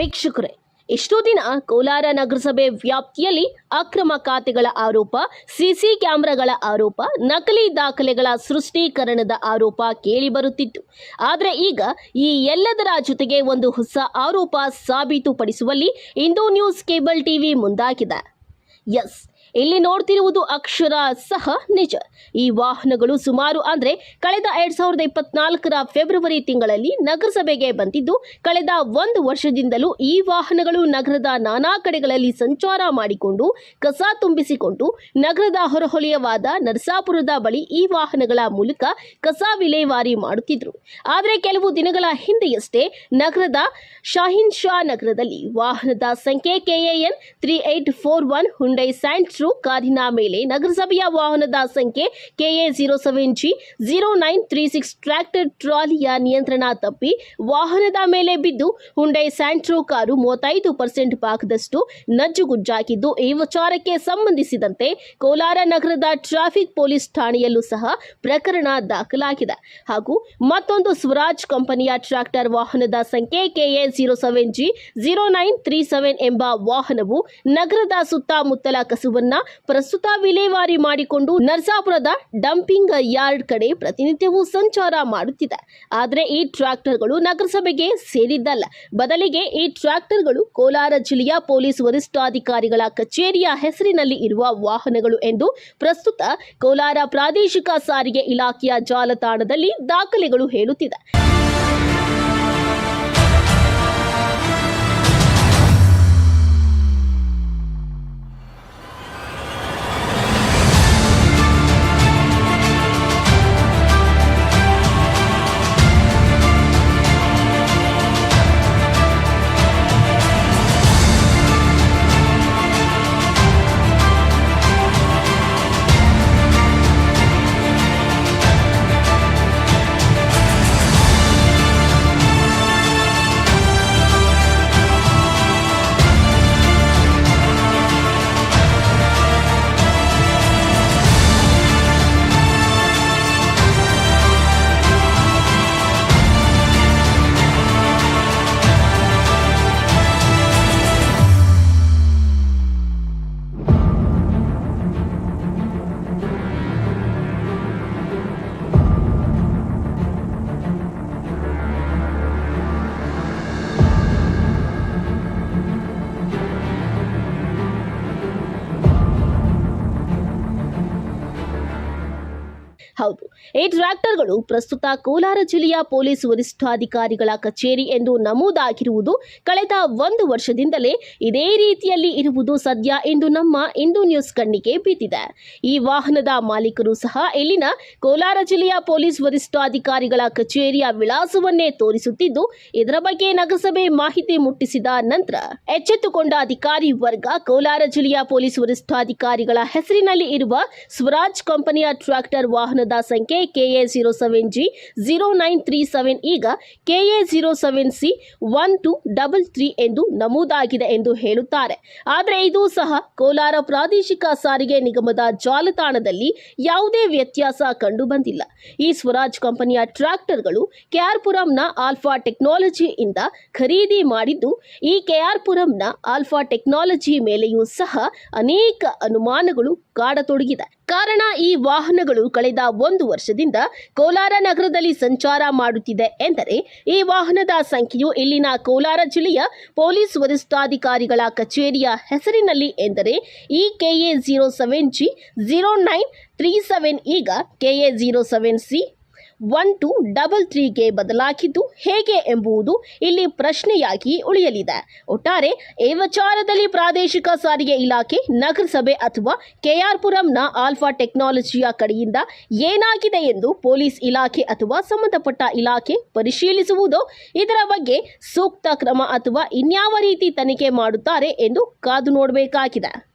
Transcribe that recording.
ವೀಕ್ಷಕರೇ ಇಷ್ಟು ದಿನ ಕೋಲಾರ ನಗರಸಭೆ ವ್ಯಾಪ್ತಿಯಲ್ಲಿ ಅಕ್ರಮ ಖಾತೆಗಳ ಆರೋಪ, ಸಿಸಿ ಕ್ಯಾಮೆರಾಗಳ ಆರೋಪ, ನಕಲಿ ದಾಖಲೆಗಳ ಸೃಷ್ಟೀಕರಣದ ಆರೋಪ ಕೇಳಿಬರುತ್ತಿತ್ತು ಆದರೆ ಈಗ ಈ ಎಲ್ಲದರ ಜೊತೆಗೆ ಒಂದು ಹೊಸ ಆರೋಪ ಸಾಬೀತುಪಡಿಸುವಲ್ಲಿ ಇಂದು ನ್ಯೂಸ್ ಕೇಬಲ್ ಟಿವಿ ಮುಂದಾಗಿದೆ. ಎಸ್ ಇಲ್ಲಿ ನೋಡ್ತಿರುವುದು ಅಕ್ಷರ ಸಹ ನಿಜ. ಈ ವಾಹನಗಳು ಸುಮಾರು ಅಂದ್ರೆ ಕಳೆದ ಎರಡ್ ಸಾವಿರದ ಇಪ್ಪತ್ನಾಲ್ಕರ ಫೆಬ್ರವರಿ ತಿಂಗಳಲ್ಲಿ ನಗರಸಭೆಗೆ ಬಂದಿದ್ದು, ಕಳೆದ ಒಂದು ವರ್ಷದಿಂದಲೂ ಈ ವಾಹನಗಳು ನಗರದ ನಾನಾ ಕಡೆಗಳಲ್ಲಿ ಸಂಚಾರ ಮಾಡಿಕೊಂಡು, ಕಸ ತುಂಬಿಸಿಕೊಂಡು, ನಗರದ ಹೊರಹೊಲೆಯವಾದ ನರಸಾಪುರದ ಬಳಿ ಈ ವಾಹನಗಳ ಮೂಲಕ ಕಸ ವಿಲೇವಾರಿ ಮಾಡುತ್ತಿದ್ರು. ಆದರೆ ಕೆಲವು ದಿನಗಳ ಹಿಂದೆಯಷ್ಟೇ ನಗರದ ಶಾಹಿನ್ ಶಾ ನಗರದಲ್ಲಿ ವಾಹನದ ಸಂಖ್ಯೆ KAN three eight four one Hyundai Santro ಕಾರಿನ ಮೇಲೆ ನಗರಸಭೆಯ ವಾಹನದ ಸಂಖ್ಯೆ KA zero seven G zero nine three six tractor ಟ್ರಾಲಿಯ ನಿಯಂತ್ರಣ ತಪ್ಪಿ ವಾಹನದ ಮೇಲೆ ಬಿದ್ದು ಹುಂಡೈ ಸ್ಯಾಂಟ್ರೋ ಕಾರು ಮೂವತ್ತೈದು ಪರ್ಸೆಂಟ್ ಭಾಗದಷ್ಟು ನಜ್ಜುಗುಜ್ಜಾಗಿದ್ದು, ಈ ವಿಚಾರಕ್ಕೆ ಸಂಬಂಧಿಸಿದಂತೆ ಕೋಲಾರ ನಗರದ ಟ್ರಾಫಿಕ್ ಪೊಲೀಸ್ ಠಾಣೆಯಲ್ಲೂ ಸಹ ಪ್ರಕರಣ ದಾಖಲಾಗಿದೆ. ಹಾಗೂ ಮತ್ತೊಂದು ಸ್ವರಾಜ್ ಕಂಪನಿಯ ಟ್ರ್ಯಾಕ್ಟರ್ ವಾಹನದ ಸಂಖ್ಯೆ KA zero seven G zero nine three seven ಎಂಬ ವಾಹನವು ನಗರದ ಸುತ್ತಮುತ್ತಲ ಕಸುವನ್ನ ಪ್ರಸ್ತುತ ವಿಲೇವಾರಿ ಮಾಡಿಕೊಂಡು ನರ್ಸಾಪುರದ ಡಂಪಿಂಗ್ ಯಾರ್ಡ್ ಕಡೆ ಪ್ರತಿನಿತ್ಯವೂ ಸಂಚಾರ ಮಾಡುತ್ತಿದೆ. ಆದರೆ ಈ ಟ್ರಾಕ್ಟರ್ಗಳು ನಗರಸಭೆಗೆ ಸೇರಿದ್ದಲ್ಲ. ಬದಲಿಗೆ ಈ ಟ್ರ್ಯಾಕ್ಟರ್ಗಳು ಕೋಲಾರ ಜಿಲ್ಲೆಯ ಪೊಲೀಸ್ ವರಿಷ್ಠಾಧಿಕಾರಿಗಳ ಕಚೇರಿಯ ಹೆಸರಿನಲ್ಲಿ ಇರುವ ವಾಹನಗಳು ಎಂದು ಪ್ರಸ್ತುತ ಕೋಲಾರ ಪ್ರಾದೇಶಿಕ ಸಾರಿಗೆ ಇಲಾಖೆಯ ಜಾಲತಾಣದಲ್ಲಿ ದಾಖಲೆಗಳು ಹೇಳುತ್ತಿದೆ. ಹೌದು. ಈ ಟ್ರ್ಯಾಕ್ಟರ್ಗಳು ಪ್ರಸ್ತುತ ಕೋಲಾರ ಜಿಲ್ಲೆಯ ಪೊಲೀಸ್ ವರಿಷ್ಠಾಧಿಕಾರಿಗಳ ಕಚೇರಿ ಎಂದು ನಮೂದಾಗಿರುವುದು ಕಳೆದ ಒಂದು ವರ್ಷದಿಂದಲೇ ಇದೇ ರೀತಿಯಲ್ಲಿ ಇರುವುದು ಸದ್ಯ ಎಂದು ನಮ್ಮ ಇಂದು ನ್ಯೂಸ್ ಕಣ್ಣಿಗೆ ಬಿದ್ದಿದೆ ಈ ವಾಹನದ ಮಾಲೀಕರು ಸಹ ಇಲ್ಲಿನ ಕೋಲಾರ ಜಿಲ್ಲೆಯ ಪೊಲೀಸ್ ವರಿಷ್ಠಾಧಿಕಾರಿಗಳ ಕಚೇರಿಯ ವಿಳಾಸವನ್ನೇ ತೋರಿಸುತ್ತಿದ್ದು, ಇದರ ಬಗ್ಗೆ ನಗರಸಭೆ ಮಾಹಿತಿ ಮುಟ್ಟಿಸಿದ ನಂತರ ಎಚ್ಚೆತ್ತುಕೊಂಡ ಅಧಿಕಾರಿ ವರ್ಗ ಕೋಲಾರ ಜಿಲ್ಲೆಯ ಪೊಲೀಸ್ ವರಿಷ್ಠಾಧಿಕಾರಿಗಳ ಹೆಸರಿನಲ್ಲಿ ಇರುವ ಸ್ವರಾಜ್ ಕಂಪನಿಯ ಟ್ರ್ಯಾಕ್ಟರ್ ವಾಹನದ ಸಂಖ್ಯೆ K A zero seven G zero nine three seven ಈಗ K A zero seven C one two double three ಎಂದು ನಮೂದಾಗಿದೆ ಎಂದು ಹೇಳುತ್ತಾರೆ. ಆದರೆ ಇದು ಸಹ ಕೋಲಾರ ಪ್ರಾದೇಶಿಕ ಸಾರಿಗೆ ನಿಗಮದ ಜಾಲತಾಣದಲ್ಲಿ ಯಾವುದೇ ವ್ಯತ್ಯಾಸ ಕಂಡು ಬಂದಿಲ್ಲ ಈ ಸ್ವರಾಜ್ ಕಂಪನಿಯ ಟ್ರ್ಯಾಕ್ಟರ್ಗಳು ಕೆಆರ್ಪುರಂನ ಆಲ್ಫಾ ಟೆಕ್ನಾಲಜಿಯಿಂದ ಖರೀದಿ ಮಾಡಿದ್ದು, ಈ ಕೆಆರ್ಪುರಂನ ಆಲ್ಫಾ ಟೆಕ್ನಾಲಜಿ ಮೇಲೆಯೂ ಸಹ ಅನೇಕ ಅನುಮಾನಗಳು ಕಾಡತೊಡಗಿದೆ ಕಾರಣ ಈ ವಾಹನಗಳು ಕಳೆದ ಒಂದು ವರ್ಷದಿಂದ ಕೋಲಾರ ನಗರದಲ್ಲಿ ಸಂಚಾರ ಮಾಡುತ್ತಿದೆ ಎಂದರೆ ಈ ವಾಹನದ ಸಂಖ್ಯೆಯು ಇಲ್ಲಿನ ಕೋಲಾರ ಜಿಲ್ಲೆಯ ಪೊಲೀಸ್ ವರಿಷ್ಠಾಧಿಕಾರಿಗಳ ಕಚೇರಿಯ ಹೆಸರಿನಲ್ಲಿ ಎಂದರೆ ಈ KA zero seven G zero nine three seven ಈಗ KA zero seven C one two double ತ್ರೀಗೆ ಬದಲಾಗಿದ್ದು ಹೇಗೆ ಎಂಬುದು ಇಲ್ಲಿ ಪ್ರಶ್ನೆಯಾಗಿ ಉಳಿಯಲಿದೆ. ಒಟ್ಟಾರೆ ಈ ವಿಚಾರದಲ್ಲಿ ಪ್ರಾದೇಶಿಕ ಸಾರಿಗೆ ಇಲಾಖೆ, ನಗರಸಭೆ ಅಥವಾ ಕೆಆರ್ಪುರಂನ ಆಲ್ಫಾ ಟೆಕ್ನಾಲಜಿಯ ಕಡೆಯಿಂದ ಏನಾಗಿದೆ ಎಂದು ಪೊಲೀಸ್ ಇಲಾಖೆ ಅಥವಾ ಸಂಬಂಧಪಟ್ಟ ಇಲಾಖೆ ಪರಿಶೀಲಿಸುವುದು, ಇದರ ಬಗ್ಗೆ ಸೂಕ್ತ ಕ್ರಮ ಅಥವಾ ಇನ್ಯಾವ ರೀತಿ ತನಿಖೆ ಮಾಡುತ್ತಾರೆ ಎಂದು ಕಾದು ನೋಡಬೇಕಾಗಿದೆ.